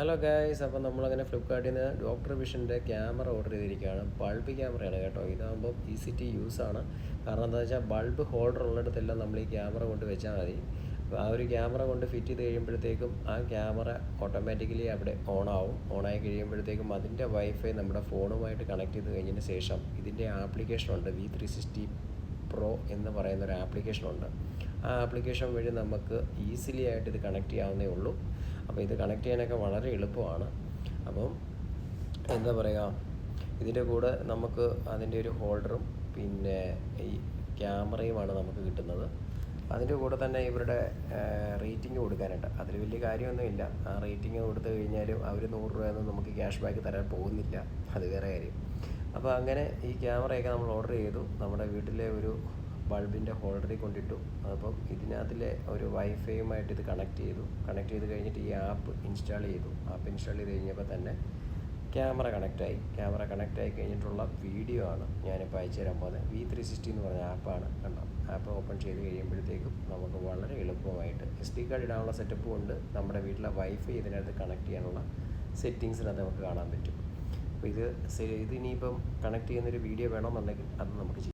Hello guys അപ്പോൾ നമ്മളങ്ങനെ ഫ്ലിപ്കാർട്ടിൽ നിന്ന് ഡോക്ടർ വിഷന്റെ ക്യാമറ ഓർഡർ ചെയ്തിരിക്കുകയാണ്. ബൾബ് ക്യാമറയാണ് കേട്ടോ. ഇതാകുമ്പോൾ ഈസി ടു യൂസ് ആണ്. കാരണം എന്താ വെച്ചാൽ ബൾബ് ഹോൾഡർ ഉള്ളിടത്തെല്ലാം നമ്മൾ ഈ ക്യാമറ കൊണ്ട് വെച്ചാൽ മതി. ആ ഒരു ക്യാമറ കൊണ്ട് ഫിറ്റ് ചെയ്ത് കഴിയുമ്പോഴത്തേക്കും ആ ക്യാമറ ഓട്ടോമാറ്റിക്കലി അവിടെ ഓൺ ആവും. ഓണായി കഴിയുമ്പോഴത്തേക്കും അതിന്റെ വൈഫൈ നമ്മുടെ ഫോണുമായിട്ട് കണക്ട് ചെയ്ത് കഴിഞ്ഞതിന് ശേഷം ഇതിന്റെ ആപ്ലിക്കേഷനുണ്ട്. വി ത്രീ സിക്സ്റ്റി പ്രോ എന്ന് പറയുന്ന ഒരു ആപ്ലിക്കേഷൻ ഉണ്ട് ആ ആപ്ലിക്കേഷൻ വഴി നമുക്ക് ഈസിലി ആയിട്ട് ഇത് കണക്ട് ചെയ്യാവുന്നേ ഉള്ളൂ. അപ്പോൾ ഇത് കണക്ട് ചെയ്യാനൊക്കെ വളരെ എളുപ്പമാണ്. അപ്പം എന്താ പറയുക ഇതിന്റെ കൂടെ നമുക്ക് അതിന്റെ ഒരു ഹോൾഡറും പിന്നെ ഈ ക്യാമറയുമാണ് നമുക്ക് കിട്ടുന്നത്. അതിന്റെ കൂടെ തന്നെ ഇവരുടെ റേറ്റിംഗ് കൊടുക്കാനുണ്ട്. അതിൽ വലിയ കാര്യമൊന്നുമില്ല. ആ റേറ്റിംഗ് കൊടുത്തു കഴിഞ്ഞാലും അവർ നൂറ് രൂപയൊന്നും നമുക്ക് ക്യാഷ് ബാക്ക് തരാൻ പോകുന്നില്ല. അത് വേറെ കാര്യം. അപ്പോൾ അങ്ങനെ ഈ ക്യാമറയൊക്കെ നമ്മൾ ഓർഡർ ചെയ്തു. നമ്മുടെ വീട്ടിലെ ഒരു ബൾബിന്റെ ഹോൾഡറിൽ കൊണ്ടിട്ടു. അപ്പം ഇതിനകത്തിലെ ഒരു വൈഫൈയുമായിട്ട് ഇത് കണക്ട് ചെയ്തു. കണക്ട് ചെയ്ത് കഴിഞ്ഞിട്ട് ഈ ആപ്പ് ഇൻസ്റ്റാൾ ചെയ്തു. ആപ്പ് ഇൻസ്റ്റാൾ ചെയ്ത് കഴിഞ്ഞപ്പോൾ തന്നെ ക്യാമറ കണക്റ്റായി ക്യാമറ കണക്റ്റ് ആയി കഴിഞ്ഞിട്ടുള്ള വീഡിയോ ആണ് ഞാനിപ്പോൾ അയച്ചു തരാൻ പോകുന്നത്. വി ത്രീ സിക്സ്റ്റി എന്ന് പറഞ്ഞ ആപ്പാണ് കണ്ടോ? ആപ്പ് ഓപ്പൺ ചെയ്ത് കഴിയുമ്പോഴത്തേക്കും നമുക്ക് വളരെ എളുപ്പമായിട്ട് എസ് ഡി കാർഡ് ഇടാനുള്ള സെറ്റപ്പും ഉണ്ട്. നമ്മുടെ വീട്ടിലെ വൈഫൈ ഇതിനകത്ത് കണക്ട് ചെയ്യാനുള്ള സെറ്റിങ്സിനകത്ത് നമുക്ക് കാണാൻ പറ്റും. അപ്പോൾ ഇത് ഇത് ഇനിയിപ്പം കണക്ട് ചെയ്യുന്നൊരു വീഡിയോ വേണമെന്നുണ്ടെങ്കിൽ അത് നമുക്ക് ചെയ്യാം.